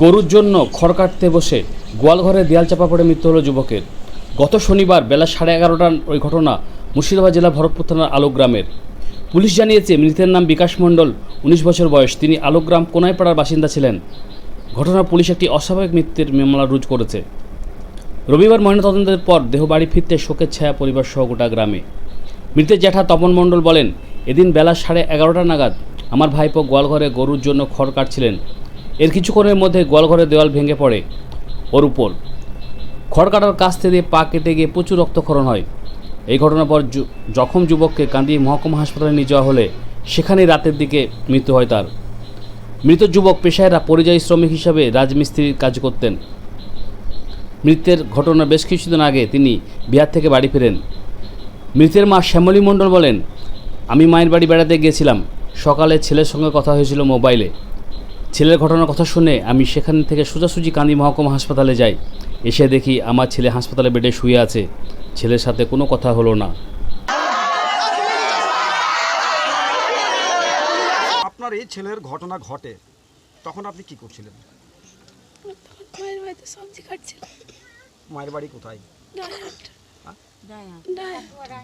গরুর জন্য খড় কাটতে বসে গোয়ালঘরে দেয়াল চাপা পড়ে মৃত্যু হলো যুবকের। গত শনিবার বেলা সাড়ে এগারোটার ওই ঘটনা মুর্শিদাবাদ জেলা ভরতপুর থানার আলোক গ্রামের পুলিশ জানিয়েছে, মৃতের নাম বিকাশ মণ্ডল, উনিশ বছর বয়স। তিনি আলোকগ্রাম কোনাইপাড়ার বাসিন্দা ছিলেন। ঘটনার পুলিশ একটি অস্বাভাবিক মৃত্যুর মামলা রুজ করেছে। রবিবার ময়নাতদন্তের পর দেহ বাড়ি ফিরতে শোকের ছায়া পরিবার সহ গোটা গ্রামে। মৃতের জ্যাঠা তপন মণ্ডল বলেন, এদিন বেলা সাড়ে এগারোটা নাগাদ আমার ভাইপো গোয়ালঘরে গরুর জন্য খড় কাটছিলেন। এর কিছুক্ষণের মধ্যে গোয়ালঘরের দেওয়াল ভেঙে পড়ে ওর উপর। খড় কাটার কাস্তে দিয়ে পা কেটে গিয়ে প্রচুর রক্তক্ষরণ হয়। এই ঘটনার পর জখম যুবককে কান্দি মহকুমা হাসপাতালে নিয়ে যাওয়া হলে সেখানেই রাতের দিকে মৃত্যু হয় তার। মৃত যুবক পেশায়রা পরিযায়ী শ্রমিক হিসাবে রাজমিস্ত্রির কাজ করতেন। মৃত্যুর ঘটনার বেশ কিছুদিন আগে তিনি বিহার থেকে বাড়ি ফেরেন। মৃতের মা শ্যামলী মণ্ডল বলেন, আমি মায়ের বাড়ি বেড়াতে গিয়েছিলাম। সকালে ছেলের সঙ্গে কথা হয়েছিল মোবাইলে। ছেলের ঘটনার কথা শুনে আমি সেখান থেকে সোজাসুজি কান্দি মহকুমা হাসপাতালে যাই। এসে দেখি আমার ছেলে হাসপাতালে বেডে শুয়ে আছে। ছেলের সাথে কোনো কথা হলো না। আপনার এই ছেলের ঘটনা ঘটে। তখন আপনি কি করছিলেন? মায়ের বাড়িতে সবজি কাটছিল। মায়ের বাড়ি কোথায়?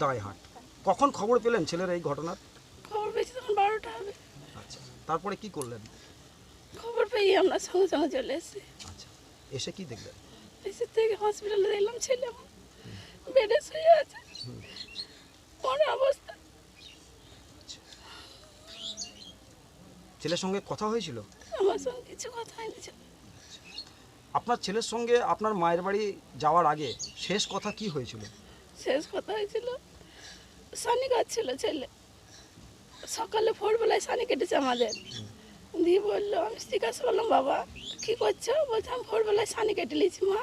দায়হাট কখন খবর পেলেন ছেলের এই ঘটনার? খবর পেয়েছি তখন বারোটা হবে। আচ্ছা তারপরে কি করলেন? পেয়ে আমরা সঙ্গে চলে এসেছি। আচ্ছা এসে কি দেখলেন এসে থেকে হসপিটালে দেখলাম ছেলে বেডে শুয়ে আছে। মনে অবস্থা। ছেলের সঙ্গে কথা হয়েছিল? আমার সঙ্গে কিছু কথা হয়নি ছিল। আপনার ছেলের সঙ্গে আপনার মায়ের বাড়ি যাওয়ার আগে শেষ কথা কি হয়েছিল? শেষ কথা হয়েছিল সানি কাটছিল ছেলে। সকালে ভোরবেলায় সানি কেটেছে আমাদের। দিয়ে বলল আমি জিজ্ঞাসা করলাম বাবা কী করছ? বলছে আমি ভোরবেলায় সানি কেটে নিয়েছি মা।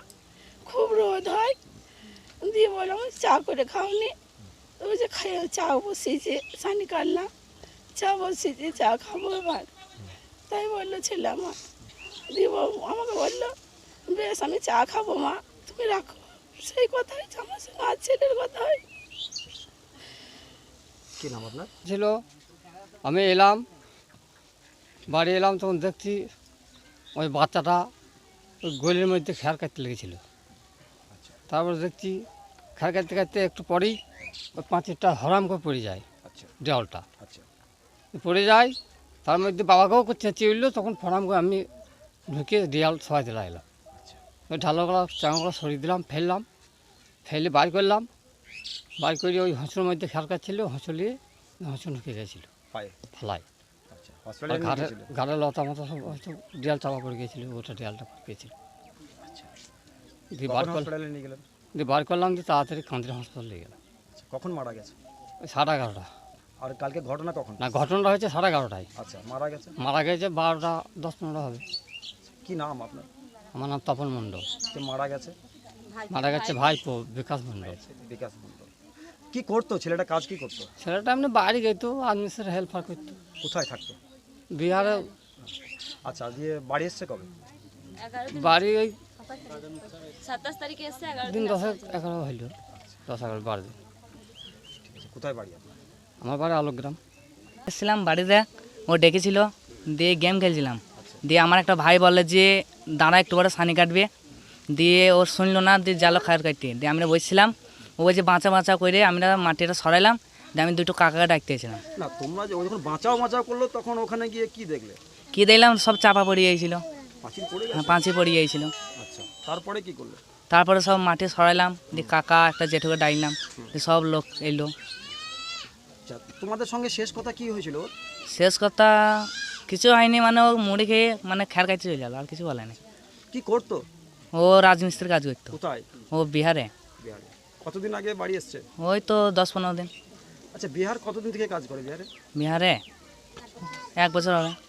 খুব রোদ হয়। দিয়ে বললাম চা করে খাওনি। তো বলছে খাই চা বসিয়েছে সানি কাটলাম চা বসিয়েছে চা খাব এবার। তাই বলল ছেলে আমার। দিয়ে বাবু আমাকে বলল বেশ আমি চা খাব মা। তুমি রাখো। সেই কথা হয়েছে আমার সঙ্গে আর ছেলের কথা হয়। কি নাম আপনার? ছিল আমি এলাম। বাড়ি এলাম তখন দেখছি ওই বাচ্চাটা ওই গলির মধ্যে খেয়ার কাটতে লেগেছিল। তারপর দেখছি খেয়ার কাটতে কাটতে একটু পরেই ওই পাঁচিরটা হরাম করে পড়ে যায় আচ্ছা। দেওয়ালটা। আচ্ছা। পড়ে যায় তার মধ্যে বাবাকেও চেঁচিয়ে উঠল তখন ফরাম করে আমি ঢুকে দেয়াল সবাই দিলা এলাম ওই ঢালোগুলো চাঙাগুলো সরিয়ে দিলাম ফেললাম ফেলে বার করলাম। বার করে ওই হাঁসুর মধ্যে খেয়াল কাটছিল হাঁসুলিয়ে হাঁসু ঢুকে গেছিল। ফেলাই আচ্ছা হসপিটালে ঘাড়ে লতা মতো সব হয়তো দেয়াল চাপা পড়ে গিয়েছিল ওটা দেয়ালটা পড়ে গিয়েছিল দিয়ে বার করলাম। হসপিটালে নিয়ে গেলেন? দিয়ে বার করলাম দিয়ে তাড়াতাড়ি কান্দির হাসপাতাল নিয়ে গেলাম। আচ্ছা, কখন মারা গেছে? সাড়ে এগারোটা। আর কালকে ঘটনা কখন? না ঘটনাটা হয়েছে সাড়ে এগারোটায়। আচ্ছা মারা গেছে? মারা গেছে বারোটা দশ পনেরো হবে। কি নাম আপনার? আমার নাম তপন মণ্ডল। যে মারা গেছে? মারা গেছে ভাইপো বিকাশ মণ্ডল। বিকাশ মণ্ডল। কি করতো? ছেলেটা কাজ কি করতো? ছেলেটা এমনি বাড়ি যেত আদমিসের হেল্পার করতো। কোথায় থাকতো? বিহারে আচ্ছা দিয়ে বাড়ি এসছে কবে? বাড়ি ওই সাতাশ তারিখে এসছে এগারো দিন দশেক এগারো হইল। দশ এগারো বারো দিন। কোথায় বাড়ি আপনার? আমার বাড়ি আলোকগ্রাম। এসেছিলাম বাড়িতে ও ডেকেছিল দিয়ে গেম খেলছিলাম। দিয়ে আমার একটা ভাই বলে যে দাঁড়া একটু বড় সানি কাটবে। দিয়ে ও শুনলো না দিয়ে জালো খায়ের কাটতে। দিয়ে আমরা বসছিলাম ও বলছে বাঁচা বাঁচা করে আমরা মাটিটা সরাইলাম। আমি দুটো কাকাকে ডাকতে এসেছিলাম। না তোমরা যখন বাঁচাও বাঁচাও করল তখন ওখানে গিয়ে কি দেখলে? কি দেখলাম? সব চাপা পড়ে গিয়েছিল। হ্যাঁ পাঁচি পড়ে গিয়েছিল। আচ্ছা তারপরে কি করলে? তারপরে সব মাঠে সরাইলাম দিয়ে কাকা একটা জেঠুকে ডাকলাম সব লোক এলো। আচ্ছা তোমাদের সঙ্গে শেষ কথা কি হয়েছিল? শেষ কথা কিছু হয়নি মানে ও মুড়ি খেয়ে মানে খেয়ার কাটতে চলে গেল আর কিছু বলেনি কি করতো? ও রাজমিস্ত্রির কাজ করতো। কোথায়? ও বিহারে। বিহারে। কতদিন আগে বাড়ি এসছে? ওই তো দশ পনেরো দিন। আচ্ছা বিহার কতদিন থেকে কাজ করে বিহারে? বিহারে? এক বছর হবে।